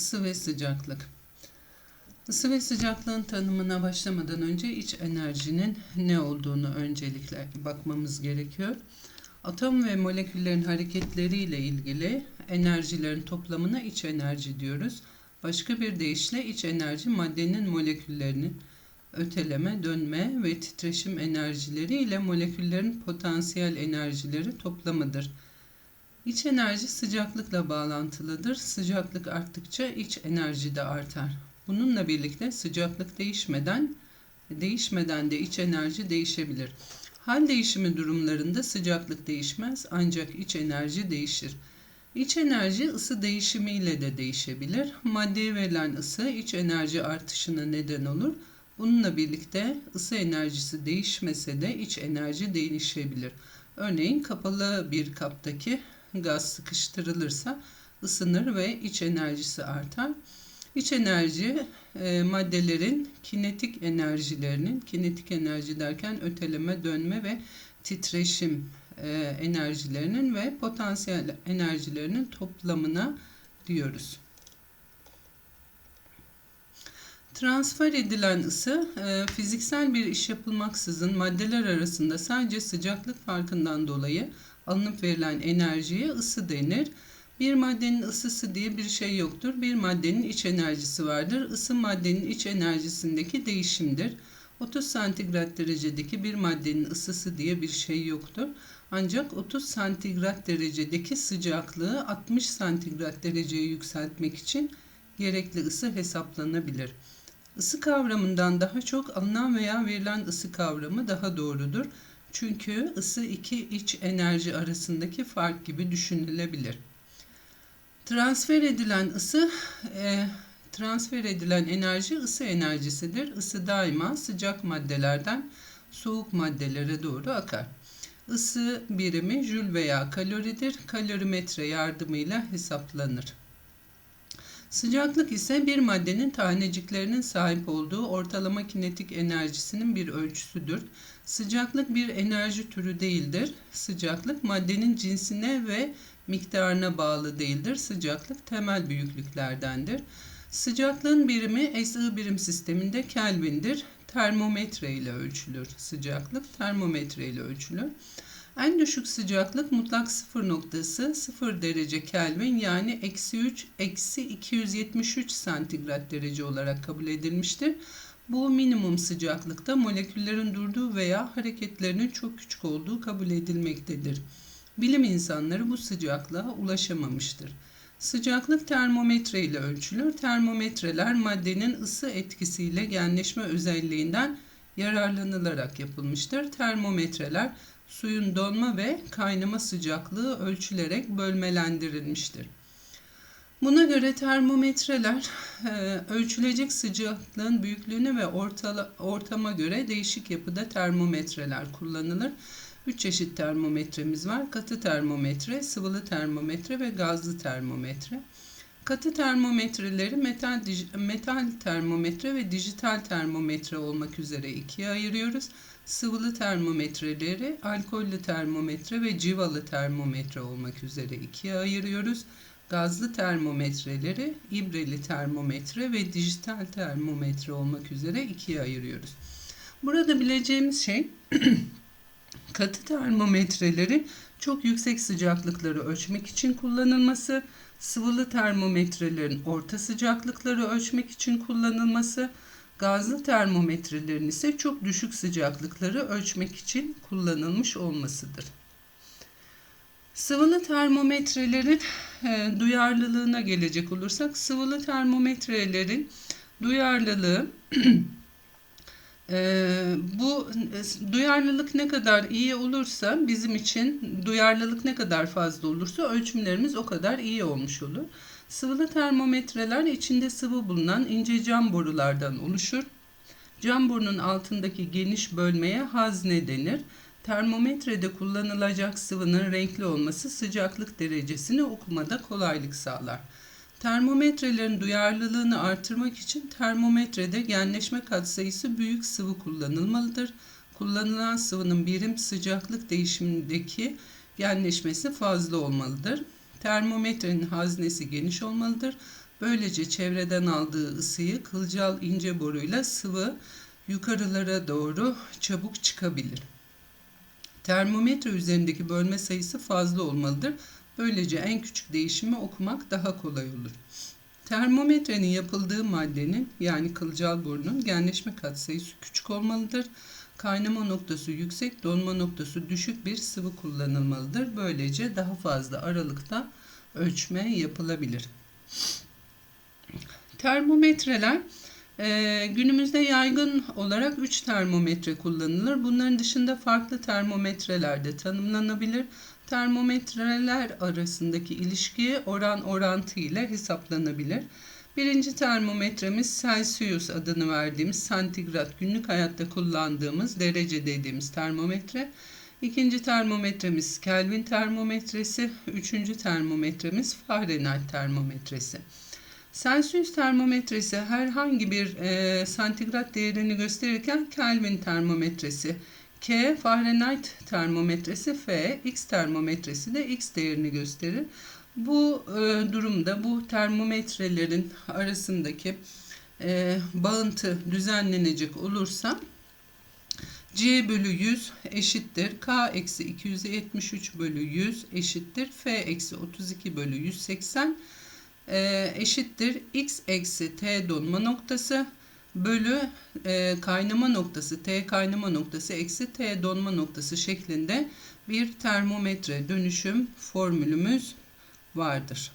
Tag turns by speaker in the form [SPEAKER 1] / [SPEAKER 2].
[SPEAKER 1] Isı ve sıcaklık. Isı ve sıcaklığın tanımına başlamadan önce iç enerjinin ne olduğunu öncelikle bakmamız gerekiyor. Atom ve moleküllerin hareketleriyle ilgili enerjilerin toplamına iç enerji diyoruz. Başka bir deyişle iç enerji maddenin moleküllerinin öteleme, dönme ve titreşim enerjileri ile moleküllerin potansiyel enerjileri toplamıdır. İç enerji sıcaklıkla bağlantılıdır. Sıcaklık arttıkça iç enerji de artar. Bununla birlikte sıcaklık değişmeden değişmeden de iç enerji değişebilir. Hal değişimi durumlarında sıcaklık değişmez ancak iç enerji değişir. İç enerji ısı değişimiyle de değişebilir. Maddeye verilen ısı iç enerji artışına neden olur. Bununla birlikte ısı enerjisi değişmese de iç enerji değişebilir. Örneğin kapalı bir kaptaki gaz sıkıştırılırsa ısınır ve iç enerjisi artar. İç enerji e, maddelerin kinetik enerjilerinin, kinetik enerji derken öteleme, dönme ve titreşim e, enerjilerinin ve potansiyel enerjilerinin toplamına diyoruz. Transfer edilen ısı e, fiziksel bir iş yapılmaksızın maddeler arasında sadece sıcaklık farkından dolayı alınıp verilen enerjiye ısı denir. Bir maddenin ısısı diye bir şey yoktur. Bir maddenin iç enerjisi vardır. Isı maddenin iç enerjisindeki değişimdir. 30 santigrat derecedeki bir maddenin ısısı diye bir şey yoktur. Ancak 30 santigrat derecedeki sıcaklığı 60 santigrat dereceye yükseltmek için gerekli ısı hesaplanabilir. Isı kavramından daha çok alınan veya verilen ısı kavramı daha doğrudur. Çünkü ısı iki iç enerji arasındaki fark gibi düşünülebilir. Transfer edilen ısı e, transfer edilen enerji ısı enerjisidir. Isı daima sıcak maddelerden soğuk maddelere doğru akar. Isı birimi jül veya kaloridir. Kalorimetre yardımıyla hesaplanır. Sıcaklık ise bir maddenin taneciklerinin sahip olduğu ortalama kinetik enerjisinin bir ölçüsüdür. Sıcaklık bir enerji türü değildir. Sıcaklık maddenin cinsine ve miktarına bağlı değildir. Sıcaklık temel büyüklüklerdendir. Sıcaklığın birimi SI birim sisteminde Kelvin'dir. Termometre ile ölçülür sıcaklık. Termometre ile ölçülür. En düşük sıcaklık mutlak sıfır noktası 0 derece Kelvin yani eksi 3 eksi 273 santigrat derece olarak kabul edilmiştir. Bu minimum sıcaklıkta moleküllerin durduğu veya hareketlerinin çok küçük olduğu kabul edilmektedir. Bilim insanları bu sıcaklığa ulaşamamıştır. Sıcaklık termometre ile ölçülür. Termometreler maddenin ısı etkisiyle genleşme özelliğinden yararlanılarak yapılmıştır. Termometreler suyun donma ve kaynama sıcaklığı ölçülerek bölmelendirilmiştir. Buna göre termometreler e, ölçülecek sıcaklığın büyüklüğüne ve ortama göre değişik yapıda termometreler kullanılır. Üç çeşit termometremiz var. Katı termometre, sıvılı termometre ve gazlı termometre. Katı termometreleri metal, metal termometre ve dijital termometre olmak üzere ikiye ayırıyoruz. Sıvılı termometreleri alkollü termometre ve civalı termometre olmak üzere ikiye ayırıyoruz. Gazlı termometreleri ibreli termometre ve dijital termometre olmak üzere ikiye ayırıyoruz. Burada bileceğimiz şey katı termometreleri çok yüksek sıcaklıkları ölçmek için kullanılması, sıvılı termometrelerin orta sıcaklıkları ölçmek için kullanılması, gazlı termometrelerin ise çok düşük sıcaklıkları ölçmek için kullanılmış olmasıdır. Sıvılı termometrelerin e, duyarlılığına gelecek olursak, sıvılı termometrelerin duyarlılığı e, bu e, duyarlılık ne kadar iyi olursa bizim için duyarlılık ne kadar fazla olursa ölçümlerimiz o kadar iyi olmuş olur. Sıvılı termometreler içinde sıvı bulunan ince cam borulardan oluşur. Cam borunun altındaki geniş bölmeye hazne denir. Termometrede kullanılacak sıvının renkli olması sıcaklık derecesini okumada kolaylık sağlar. Termometrelerin duyarlılığını artırmak için termometrede genleşme katsayısı büyük sıvı kullanılmalıdır. Kullanılan sıvının birim sıcaklık değişimindeki genleşmesi fazla olmalıdır. Termometrenin haznesi geniş olmalıdır. Böylece çevreden aldığı ısıyı kılcal ince boruyla sıvı yukarılara doğru çabuk çıkabilir. Termometre üzerindeki bölme sayısı fazla olmalıdır. Böylece en küçük değişimi okumak daha kolay olur. Termometrenin yapıldığı maddenin yani kılcal borunun genleşme katsayısı küçük olmalıdır. Kaynama noktası yüksek, donma noktası düşük bir sıvı kullanılmalıdır. Böylece daha fazla aralıkta ölçme yapılabilir. Termometreler e, günümüzde yaygın olarak 3 termometre kullanılır. Bunların dışında farklı termometreler de tanımlanabilir. Termometreler arasındaki ilişki oran orantı ile hesaplanabilir. Birinci termometremiz Celsius adını verdiğimiz santigrat günlük hayatta kullandığımız derece dediğimiz termometre. İkinci termometremiz Kelvin termometresi. Üçüncü termometremiz Fahrenheit termometresi. Celsius termometresi herhangi bir e, santigrat değerini gösterirken Kelvin termometresi K, Fahrenheit termometresi F, X termometresi de X değerini gösterir. Bu e, durumda bu termometrelerin arasındaki e, bağıntı düzenlenecek olursa C bölü 100 eşittir. K eksi 273 bölü 100 eşittir. F eksi 32 bölü 180 e, eşittir. X eksi T donma noktası bölü e, kaynama noktası T kaynama noktası eksi T donma noktası şeklinde bir termometre dönüşüm formülümüz vardır.